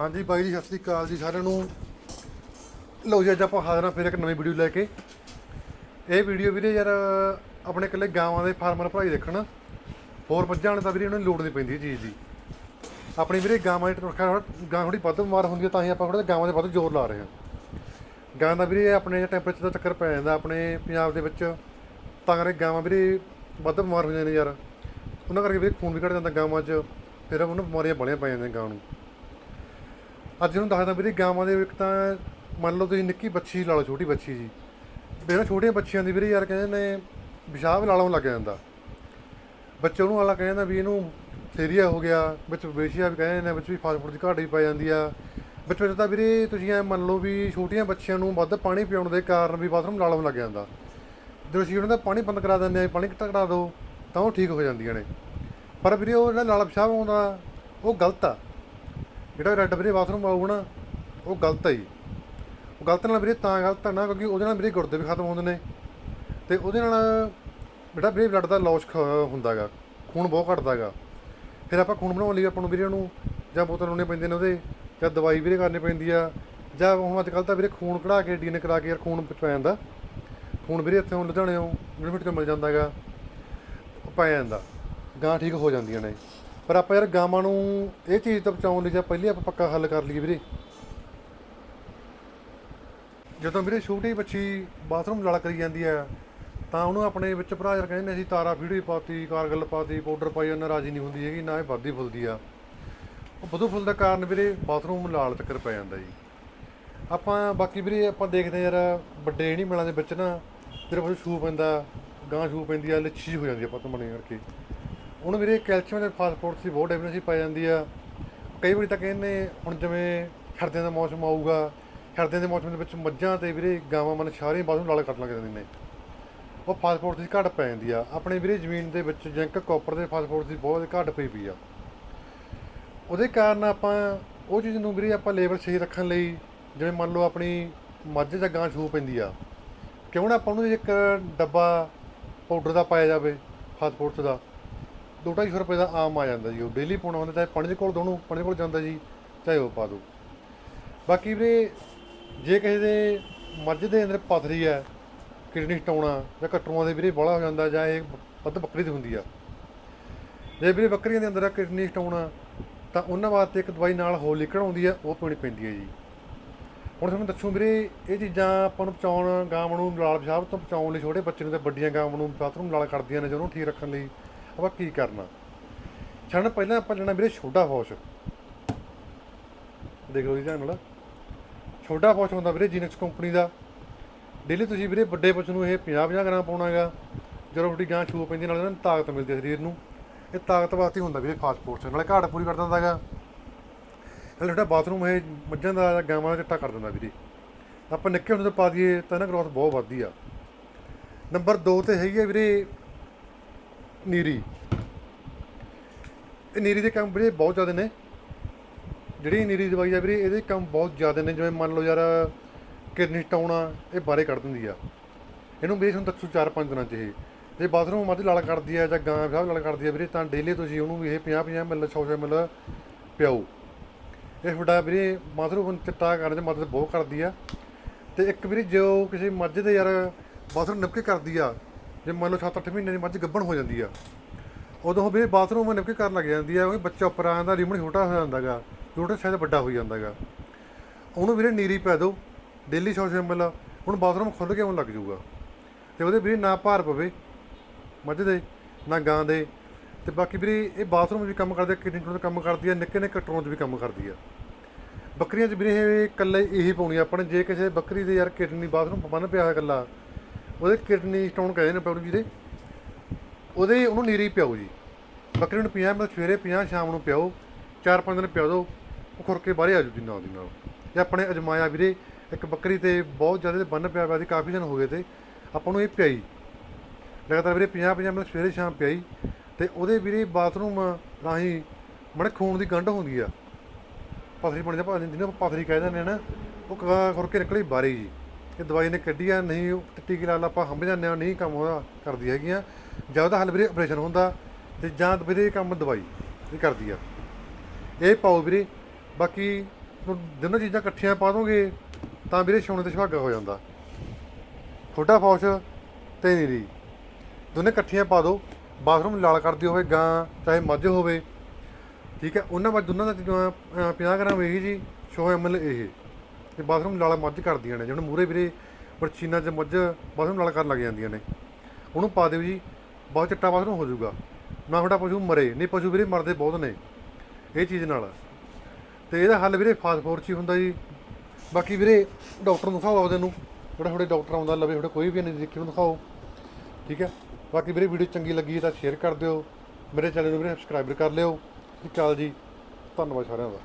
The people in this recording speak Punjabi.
ਹਾਂਜੀ ਬਾਈ ਜੀ, ਸਤਿ ਸ੍ਰੀ ਅਕਾਲ ਜੀ ਸਾਰਿਆਂ ਨੂੰ। ਲਓ ਜੀ, ਅੱਜ ਆਪਾਂ ਹਾਜ਼ਰ ਹਾਂ ਫਿਰ ਇੱਕ ਨਵੀਂ ਵੀਡੀਓ ਲੈ ਕੇ। ਇਹ ਵੀਡੀਓ ਵੀਰੇ ਯਾਰ, ਆਪਣੇ ਇਕੱਲੇ ਗਾਵਾਂ ਦੇ ਫਾਰਮਰ ਭਰਾਈ ਦੇਖਣ। ਹੋਰ ਮੱਝਾਂ ਵਾਲੇ ਤਾਂ ਵੀਰੇ ਉਹਨਾਂ ਨੂੰ ਲੋੜ ਨਹੀਂ ਪੈਂਦੀ ਇਹ ਚੀਜ਼ ਦੀ। ਆਪਣੀ ਵੀਰੇ ਗਾਵਾਂ ਦੀ ਟਰਖਾ ਗਾਂ ਥੋੜੀ ਵੱਧ ਬਿਮਾਰ ਹੁੰਦੀ ਹੈ ਤਾਂ ਹੀ ਆਪਾਂ ਥੋੜਾ ਗਾਵਾਂ ਦੇ ਵੱਧ ਜ਼ੋਰ ਲਾ ਰਹੇ ਹਾਂ। ਗਾਂ ਦਾ ਵੀਰੇ ਆਪਣੇ ਟੈਂਪਰੇਚਰ ਦਾ ਚੱਕਰ ਪੈ ਜਾਂਦਾ ਆਪਣੇ ਪੰਜਾਬ ਦੇ ਵਿੱਚ, ਤਾਂ ਕਰਕੇ ਗਾਵਾਂ ਵੀਰੇ ਵੱਧ ਬਿਮਾਰ ਹੋ ਜਾਂਦੀਆਂ ਨੇ ਯਾਰ। ਉਹਨਾਂ ਕਰਕੇ ਵੀਰੇ ਖੂਨ ਵੀ ਘਟ ਜਾਂਦਾ ਗਾਵਾਂ 'ਚ, ਫਿਰ ਉਹਨਾਂ ਬਿਮਾਰੀਆਂ ਬੜੀਆਂ ਪੈ ਜਾਂਦੀਆਂ ਗਾਂ ਨੂੰ। ਅੱਜ ਨੂੰ ਦੱਸਦਾ ਵੀਰੇ ਗਾਵਾਂ ਦੇ ਇੱਕ ਤਾਂ ਮੰਨ ਲਓ ਤੁਸੀਂ ਨਿੱਕੀ ਬੱਚੀ ਲਾ ਲਓ, ਛੋਟੀ ਬੱਚੀ ਜੀ। ਬਿਨਾਂ ਛੋਟੀਆਂ ਬੱਚੀਆਂ ਦੀ ਵੀਰੇ ਯਾਰ ਕਹਿੰਦੇ ਨੇ ਪਿਸ਼ਾਬ ਲਾਲੋਂ ਲੱਗ ਜਾਂਦਾ। ਬੱਚੇ ਉਹਨੂੰ ਵਾਲਾ ਕਹਿੰਦਾ ਵੀ ਇਹਨੂੰ ਥੇਰੀਆ ਹੋ ਗਿਆ, ਵਿੱਚ ਬੇਸ਼ੀਆ ਵੀ ਕਹਿੰਦੇ ਨੇ, ਵਿੱਚ ਵੀ ਫਾਸਟ ਫੂਡ ਦੀ ਘਾਟ ਵੀ ਪੈ ਜਾਂਦੀ ਆ। ਵਿੱਚ ਵਿੱਚ ਤਾਂ ਵੀਰੇ ਤੁਸੀਂ ਐ ਮੰਨ ਲਓ ਵੀ ਛੋਟੀਆਂ ਬੱਚਿਆਂ ਨੂੰ ਵੱਧ ਪਾਣੀ ਪਿਆਉਣ ਦੇ ਕਾਰਨ ਵੀ ਬਾਥਰੂਮ ਲਾਲੋਂ ਲੱਗ ਜਾਂਦਾ। ਜਦੋਂ ਅਸੀਂ ਉਹਨਾਂ ਦਾ ਪਾਣੀ ਬੰਦ ਕਰਾ ਦਿੰਦੇ ਆ ਪਾਣੀ ਘਟਾ ਕਰਾ ਦਿਓ, ਤਾਂ ਉਹ ਠੀਕ ਹੋ ਜਾਂਦੀਆਂ ਨੇ। ਪਰ ਵੀਰੇ ਉਹ ਜਿਹੜਾ ਲਾਲ ਪਿਸ਼ਾਬ ਆਉਂਦਾ, ਉਹ ਗਲਤ ਆ। ਜਿਹੜਾ ਰੈੱਡ ਵੀਰੇ ਬਾਥਰੂਮ ਆਊਗਾ ਨਾ, ਉਹ ਗਲਤ ਹੈ ਜੀ। ਉਹ ਗਲਤ ਨਾਲ ਵੀਰੇ ਤਾਂ ਗਲਤ ਹੈ ਨਾ, ਕਿਉਂਕਿ ਉਹਦੇ ਨਾਲ ਵੀਰੇ ਗੁਰਦੇ ਵੀ ਖਤਮ ਹੁੰਦੇ ਨੇ। ਤੇ ਉਹਦੇ ਨਾਲ ਜਿਹੜਾ ਵੀਰੇ ਬਲੱਡ ਦਾ ਲਾਸ ਹੁੰਦਾਗਾ ਖੂਨ ਬਹੁਤ ਘਟਦਾਗਾ ਫਿਰ ਆਪਾਂ ਖੂਨ ਬਣਾਉਣ ਲਈ ਆਪਾਂ ਨੂੰ ਵੀਰੇ ਉਹਨੂੰ ਜਾਂ ਬੋਤਲ ਲਾਉਣੇ ਪੈਂਦੇ ਨੇ ਉਹਦੇ, ਜਾਂ ਦਵਾਈ ਵੀਰੇ ਕਰਨੀ ਪੈਂਦੀ ਆ, ਜਾਂ ਹੁਣ ਅੱਜ ਕੱਲ੍ਹ ਤਾਂ ਵੀਰੇ ਖੂਨ ਕਢਾ ਕੇ ਡੀਐਨਏ ਕਰਾ ਕੇ ਯਾਰ ਖੂਨ ਪੈ ਜਾਂਦਾ। ਖੂਨ ਵੀਰੇ ਇੱਥੇ ਹੁਣ ਲੁਧਿਆਣਿਓਂ ਯੂਨੀਵਰਸਿਟੀ ਤੋਂ ਮਿਲ ਜਾਂਦਾਗਾ ਪੈ ਜਾਂਦਾ। ਗਾਂ ਠੀਕ ਹੋ ਜਾਂਦੀਆਂ ਨੇ। ਪਰ ਆਪਾਂ ਯਾਰ ਗਾਵਾਂ ਨੂੰ ਇਹ ਚੀਜ਼ ਤੋਂ ਬਚਾਉਣ ਲਈ ਜਾਂ ਪਹਿਲੇ ਆਪਾਂ ਪੱਕਾ ਹੱਲ ਕਰ ਲਈਏ ਵੀਰੇ। ਜਦੋਂ ਵੀਰੇ ਛੋਟੀ ਬੱਚੀ ਬਾਥਰੂਮ ਲੜ ਕਰੀ ਜਾਂਦੀ ਆ ਤਾਂ ਉਹਨੂੰ ਆਪਣੇ ਵਿੱਚ ਭਰਾ ਯਾਰ ਕਹਿੰਦੇ ਨੇ ਅਸੀਂ ਤਾਰਾ ਫੀੜੀ ਪਾਤੀ, ਕਾਰਗਲ ਪਾਤੀ, ਪਾਊਡਰ ਪਾਈ ਉਹਨਾਂ ਰਾਜੀ ਨਹੀਂ ਹੁੰਦੀ ਹੈਗੀ, ਨਾ ਇਹ ਵੱਧਦੀ ਫੁੱਲਦੀ ਆ। ਉਹ ਵਧੂ ਫੁੱਲ ਦਾ ਕਾਰਨ ਵੀਰੇ ਬਾਥਰੂਮ ਲਾਲ ਚੱਕਰ ਪੈ ਜਾਂਦਾ ਜੀ। ਆਪਾਂ ਬਾਕੀ ਵੀਰੇ ਆਪਾਂ ਦੇਖਦੇ ਹਾਂ ਯਾਰ, ਵੱਡੇ ਨਹੀਂ ਮਿਲਾਂ ਦੇ ਵਿੱਚ ਨਾ ਤੇਰੇ ਕੋਲ ਛੂ ਪੈਂਦਾ ਗਾਂ ਛੂ ਪੈਂਦੀ ਆ, ਲੱਛੀ ਹੋ ਜਾਂਦੀ ਆ ਪਤਨ ਬਣੇ ਕਰਕੇ। ਉਹਨੂੰ ਵੀਰੇ ਕੈਲਸ਼ੀਅਮ ਦੇ ਫਾਸਫੋਰਸ ਦੀ ਬਹੁਤ ਡੈਫੀਨੈਂਸੀ ਪੈ ਜਾਂਦੀ ਆ। ਕਈ ਵਾਰੀ ਤਾਂ ਕਹਿੰਦੇ ਹੁਣ ਜਿਵੇਂ ਸਰਦੀਆਂ ਦਾ ਮੌਸਮ ਆਊਗਾ ਸਰਦੀਆਂ ਦੇ ਮੌਸਮ ਦੇ ਵਿੱਚ ਮੱਝਾਂ ਤੇ ਵੀਰੇ ਗਾਵਾਂ ਮਨ ਸਾਰੀਆਂ ਬਾਥਰੂਮ ਲਾਲ ਕੱਟ ਲੱਗ ਜਾਂਦੇ ਨੇ। ਉਹ ਫਾਸਫੋਰਸ ਦੀ ਘਾਟ ਪੈ ਜਾਂਦੀ ਆ। ਆਪਣੇ ਵੀਰੇ ਜ਼ਮੀਨ ਦੇ ਵਿੱਚ ਜਿੰਕ ਕਾਪਰ ਦੇ ਫਾਸਫੋਰਸ ਦੀ ਬਹੁਤ ਘਾਟ ਪਈ ਪਈ ਆ। ਉਹਦੇ ਕਾਰਨ ਆਪਾਂ ਉਹ ਚੀਜ਼ ਨੂੰ ਵੀਰੇ ਆਪਾਂ ਲੇਬਰ ਸਹੀ ਰੱਖਣ ਲਈ, ਜਿਵੇਂ ਮੰਨ ਲਓ ਆਪਣੀ ਮੱਝ ਜਾਂ ਗਾਂ ਛੂ ਪੈਂਦੀ ਆ। ਕਿਉਂ ਨਾ ਆਪਾਂ ਨੂੰ ਇੱਕ ਡੱਬਾ ਪਾਊਡਰ ਦਾ ਪਾਇਆ ਜਾਵੇ ਫਾਸਫੋਰਸ ਦਾ। 2-250 ਰੁਪਏ ਦਾ ਆਮ ਆ ਜਾਂਦਾ ਜੀ, ਉਹ ਡੇਲੀ ਪਾਉਣਾ ਹੁੰਦਾ, ਚਾਹੇ ਪਾਣੀ ਦੇ ਕੋਲ ਦੋਨੋਂ ਪਾਣੀ ਕੋਲ ਜਾਂਦਾ ਜੀ, ਚਾਹੇ ਉਹ ਪਾ ਦਿਓ ਬਾਕੀ ਵੀਰੇ, ਜੇ ਕਿਸੇ ਦੇ ਮੱਝ ਦੇ ਅੰਦਰ ਪਥਰੀ ਹੈ, ਕਿਡਨੀ ਸਟਾਉਣਾ ਜਾਂ ਕਟਰੂਆਂ ਦੇ ਵੀਰੇ ਬੜਾ ਹੋ ਜਾਂਦਾ, ਜਾਂ ਇਹ ਵੱਧ ਬੱਕਰੀ ਦੀ ਹੁੰਦੀ ਆ। ਜੇ ਵੀਰੇ ਬੱਕਰੀਆਂ ਦੇ ਅੰਦਰ ਕਿਡਨੀ ਸਟਾਉਣਾ ਤਾਂ ਉਹਨਾਂ ਵਾਸਤੇ ਇੱਕ ਦਵਾਈ ਨਾਲ ਹੋ ਲਿਕੜ ਆਉਂਦੀ ਆ, ਉਹ ਪੀਣੀ ਪੈਂਦੀ ਹੈ ਜੀ। ਹੁਣ ਤੁਹਾਨੂੰ ਦੱਸੂ ਵੀਰੇ, ਇਹ ਚੀਜ਼ਾਂ ਆਪਾਂ ਨੂੰ ਬਚਾਉਣ ਗਾਵਾਂ ਨੂੰ ਲਾਲ ਪਿਸ਼ਾਬ ਤੋਂ ਬਚਾਉਣ ਲਈ ਛੋਟੇ ਬੱਚੇ ਨੂੰ ਤੇ ਵੱਡੀਆਂ ਗਾਵਾਂ ਨੂੰ ਬਾਥਰੂਮ ਨਾਲ ਕਰਦੀਆਂ ਨੇ ਜਦੋਂ ਠੀਕ ਰੱਖਣ ਲਈ। ਆਪਾਂ ਕੀ ਕਰਨਾ? ਛਣ ਪਹਿਲਾਂ ਆਪਾਂ ਲੈਣਾ ਵੀਰੇ ਛੋਟਾ ਫੌਸ਼। ਦੇਖ ਲਓ ਜੀ ਧਿਆਨ ਨਾਲ। ਛੋਟਾ ਫੌਸ਼ ਹੁੰਦਾ ਵੀਰੇ ਜੀਨਕਸ ਕੰਪਨੀ ਦਾ। ਡੇਲੀ ਤੁਸੀਂ ਵੀਰੇ ਵੱਡੇ ਪਸ਼ੂ ਨੂੰ ਇਹ 50 50 ਗ੍ਰਾਮ ਪਾਉਣਾ ਹੈਗਾ। ਜਦੋਂ ਤੁਹਾਡੀ ਗਾਂ ਛੂ ਪੈਂਦੀ ਨਾਲ ਇਹਨਾਂ ਨੂੰ ਤਾਕਤ ਮਿਲਦੀ ਹੈ ਸਰੀਰ ਨੂੰ। ਇਹ ਤਾਕਤ ਵਾਸਤੇ ਹੁੰਦਾ ਵੀਰੇ ਫਾਸਟ ਫੂਡ ਨਾਲੇ ਘਾਟ ਪੂਰੀ ਕਰ ਦਿੰਦਾ ਹੈਗਾ। ਨਾਲੇ ਤੁਹਾਡਾ ਬਾਥਰੂਮ ਇਹ ਮੱਝਾਂ ਦਾ ਜਾਂ ਗਾਵਾਂ ਦਾ ਚਿੱਟਾ ਕਰ ਦਿੰਦਾ ਵੀਰੇ। ਆਪਾਂ ਨਿੱਕੇ ਹੁੰਦੇ ਤੋਂ ਪਾ ਦਈਏ ਤਾਂ ਇਹਨਾਂ ਗਰੋਥ ਬਹੁਤ ਵੱਧਦੀ ਆ। ਨੰਬਰ 2 ਤੇ ਹੈਗੀ ਹੈ ਵੀਰੇ ਨੀਰੀ। ਇਹ ਨੀਰੀ ਦੇ ਕੰਮ ਵੀਰੇ ਬਹੁਤ ਜ਼ਿਆਦਾ ਨੇ। ਜਿਹੜੀ ਨੀਰੀ ਦਵਾਈ ਆ ਵੀਰੇ, ਇਹਦੇ ਕੰਮ ਬਹੁਤ ਜ਼ਿਆਦਾ ਨੇ। ਜਿਵੇਂ ਮੰਨ ਲਓ ਯਾਰ, ਕਿਡਨੀ ਸਟੋਨ ਆ, ਇਹ ਬਾਰੇ ਕੱਢ ਦਿੰਦੀ ਆ। ਇਹਨੂੰ ਵੀਰੇ ਤੁਹਾਨੂੰ ਦੱਸੂ 4-5 ਦਿਨਾਂ 'ਚ ਇਹ। ਜੇ ਬਾਥਰੂਮ ਮੱਝ ਲਾਲ ਕਰਦੀ ਆ ਜਾਂ ਗਾਂ ਸਾਹਿਬ ਲਾਲ ਕਰਦੀ ਆ ਵੀਰੇ, ਤਾਂ ਡੇਲੀ ਤੁਸੀਂ ਉਹਨੂੰ ਵੀ ਇਹ 50-50 ਮਿਲ 100-100 ਮਿਲ ਪਿਆਓ। ਇਹ ਤੁਹਾਡਾ ਵੀਰੇ ਬਾਥਰੂਮ ਚਿੱਟਾ ਕਰਨ 'ਚ ਮਦਦ ਬਹੁਤ ਕਰਦੀ ਆ। ਤੇ ਇੱਕ ਵੀਰੇ ਜੋ ਕਿਸੇ ਮੱਝ ਦੇ ਯਾਰ ਬਾਥਰੂਮ ਨਿਪਕੇ ਕਰਦੀ ਆ ਜੇ ਮੰਨ ਲਓ 7-8 ਮਹੀਨੇ ਦੀ ਮੱਝ ਗੱਭਣ ਹੋ ਜਾਂਦੀ ਆ, ਉਦੋਂ ਵੀਰੇ ਬਾਥਰੂਮ ਨਿਪਕੇ ਕਰਨ ਲੱਗ ਜਾਂਦੀ ਆ ਕਿਉਂਕਿ ਬੱਚਾ ਉੱਪਰ ਆ ਜਾਂਦਾ ਰਿਮਣ ਛੋਟਾ ਹੋ ਜਾਂਦਾਗਾ ਛੋਟਾ ਸ਼ਾਇਦ ਵੱਡਾ ਹੋ ਜਾਂਦਾਗਾ। ਉਹਨੂੰ ਵੀਰੇ ਨੀਰੀ ਪੈ ਦਿਓ ਡੇਲੀ 100 ml ਹੁਣ ਬਾਥਰੂਮ ਖੁੱਲ ਕੇ ਆਉਣ ਲੱਗ ਜਾਊਗਾ। ਤੇ ਉਹਦੇ ਵੀਰੇ ਨਾ ਭਾਰ ਪਵੇ ਮੱਝ ਦੇ, ਨਾ ਗਾਂ ਦੇ, ਤੇ ਬਾਕੀ ਵੀਰੇ ਇਹ ਬਾਥਰੂਮ ਵੀ ਕੰਮ ਕਰਦੇ ਕਿਡਨੀ ਤੋਂ ਕੰਮ ਕਰਦੀ ਆ, ਨਿੱਕੇ ਨਿੱਕੇ ਟਰੋਂ 'ਚ ਵੀ ਕੰਮ ਕਰਦੀ ਆ। ਬੱਕਰੀਆਂ 'ਚ ਵੀਰੇ ਇਹ ਇਕੱਲੇ ਇਹੀ ਪਾਉਣੀ ਆ ਆਪਾਂ ਨੇ, ਜੇ ਕਿਸੇ ਬੱਕਰੀ ਦੇ ਯਾਰ ਕਿਡਨੀ ਬਾਥਰੂਮ ਬੰਨ ਪਿਆ ਹੋਇਆ ਇਕੱਲਾ ਉਹਦੇ ਕਿਡਨੀ ਸਟੋਨ ਕਹਿੰਦੇ ਨੇ ਪਾਉਣ ਵੀਰੇ ਉਹਦੇ ਉਹਨੂੰ ਨੀਰੀ ਪਿਆਓ ਜੀ। ਬੱਕਰੀ ਨੂੰ 50 ਮਿੰਟ ਸਵੇਰੇ 50 ਸ਼ਾਮ ਨੂੰ ਪਿਆਓ। ਚਾਰ ਪੰਜ ਦਿਨ ਪਿਆ ਦਿਓ ਉਹ ਖੁਰ ਕੇ ਬਾਹਰ ਆ ਜੂ ਜੀ ਨਾਲ ਦੀ ਨਾਲ। ਇਹ ਆਪਣੇ ਅਜਮਾਇਆ ਵੀਰੇ, ਇੱਕ ਬੱਕਰੀ ਤੇ ਬਹੁਤ ਜ਼ਿਆਦਾ ਬੰਨ ਪਿਆ ਪਿਆ ਸੀ, ਕਾਫੀ ਦਿਨ ਹੋ ਗਏ ਤੇ। ਆਪਾਂ ਨੂੰ ਇਹ ਪਿਆਈ। ਲਗਾਤਾਰ ਵੀਰੇ 50 50 ਮਿੰਟ ਸਵੇਰੇ ਸ਼ਾਮ ਪਿਆਈ। ਤੇ ਉਹਦੇ ਵੀਰੇ ਬਾਥਰੂਮ ਰਾਹੀਂ ਮੜੇ ਖੂਨ ਦੀ ਗੰਢ ਹੁੰਦੀ ਆ। ਪਥਰੀ ਬਣ ਜਾ ਭਾਵੇਂ ਜਿਹਨੂੰ ਆਪਾਂ ਪਥਰੀ ਕਹਿ ਦਿੰਦੇ ਆ ਨਾ, ਉਹ ਕ- ਖੁਰ ਕੇ ਨਿਕਲੀ ਬਾਰੀ ਜੀ। ਇਹ ਦਵਾਈ ਨੇ ਕੱਢੀ ਆ, ਨਹੀਂ ਉਹ ਟਿੱਕੀ ਲਾਲ ਆਪਾਂ ਹੰਭ ਜਾਂਦੇ ਆ ਨਹੀਂ ਕੰਮ ਹੋਇਆ ਕਰਦੀ ਹੈਗੀਆਂ ਜਾਂ ਉਹਦਾ ਹੱਲ ਵੀਰੇ ਆਪਰੇਸ਼ਨ ਹੁੰਦਾ ਤੇ ਜਾਂ ਵੀਰੇ ਕੰਮ ਦਵਾਈ ਇਹ ਕਰਦੀ ਆ। ਇਹ ਪਾਓ ਵੀਰੇ, ਬਾਕੀ ਦੋਨੋਂ ਚੀਜ਼ਾਂ ਇਕੱਠੀਆਂ ਪਾ ਦੋਗੇ, ਤਾਂ ਵੀਰੇ ਛੋਣੇ ਤੇ ਸੁਹਾਗਾ ਹੋ ਜਾਂਦਾ। ਛੋਟਾ ਫੌਸ਼ ਤੇ ਨੀਰੀ ਦੋਨੇ ਇਕੱਠੀਆਂ ਪਾ ਦਿਓ ਬਾਥਰੂਮ ਲਾਲ ਕਰਦੀ ਹੋਵੇ, ਗਾਂ ਚਾਹੇ ਮੱਝ ਹੋਵੇ। ਠੀਕ ਹੈ, ਉਹਨਾਂ ਵਿੱਚ ਦੋਨਾਂ ਦਾ ਜਦੋਂ 50 ਗ੍ਰਾਮ ਇਹ ਜੀ 100 ml ਇਹ। ਤੇ ਬਾਥਰੂਮ ਲਾਲ ਮੱਝ ਕਰਦੀਆਂ ਨੇ ਜਿਵੇਂ ਮੂਰੇ ਵੀਰੇ ਪਰਚੀਨਾ ਚ ਮੱਝ ਬਾਥਰੂਮ ਲਾਲਾ ਕਰਨ ਲੱਗ ਜਾਂਦੀਆਂ ਨੇ। ਉਹਨੂੰ ਪਾ ਦਿਓ ਜੀ ਬਹੁਤ ਚਿੱਟਾ ਬਾਥਰੂਮ ਹੋ ਜਾਊਗਾ। ਨਾ ਤੁਹਾਡਾ ਪਸ਼ੂ ਮਰੇ, ਨਹੀਂ ਪਸ਼ੂ ਵੀਰੇ ਮਰਦੇ ਬਹੁਤ ਨੇ, ਇਹ ਚੀਜ਼ ਨਾਲ। ਤੇ ਇਹਦਾ ਹੱਲ ਵੀਰੇ ਫਾਸਫੋਰ ਚ ਹੀ ਹੁੰਦਾ ਜੀ। ਬਾਕੀ ਵੀਰੇ ਡਾਕਟਰ ਨੂੰ ਦਿਖਾਓ ਆਪਦੇ ਨੂੰ, ਜਿਹੜਾ ਤੁਹਾਡੇ ਡਾਕਟਰ ਆਉਂਦਾ, ਲਵੇ ਤੁਹਾਡੇ ਕੋਈ ਵੀ ਨਹੀਂ ਦੇਖੀ ਨੂੰ ਦਿਖਾਓ। ਠੀਕ ਹੈ? ਬਾਕੀ ਵੀਰੇ ਵੀਡੀਓ ਚੰਗੀ ਲੱਗੀ ਤਾਂ ਸ਼ੇਅਰ ਕਰ ਦਿਓ। ਮੇਰੇ ਚੈਨਲ ਨੂੰ ਵੀਰੇ ਸਬਸਕ੍ਰਾਈਬ ਕਰ ਲਿਓ। ਸਤਿ ਸ਼੍ਰੀ ਅਕਾਲ ਜੀ? ਧੰਨਵਾਦ ਸਾਰਿਆਂ ਦਾ।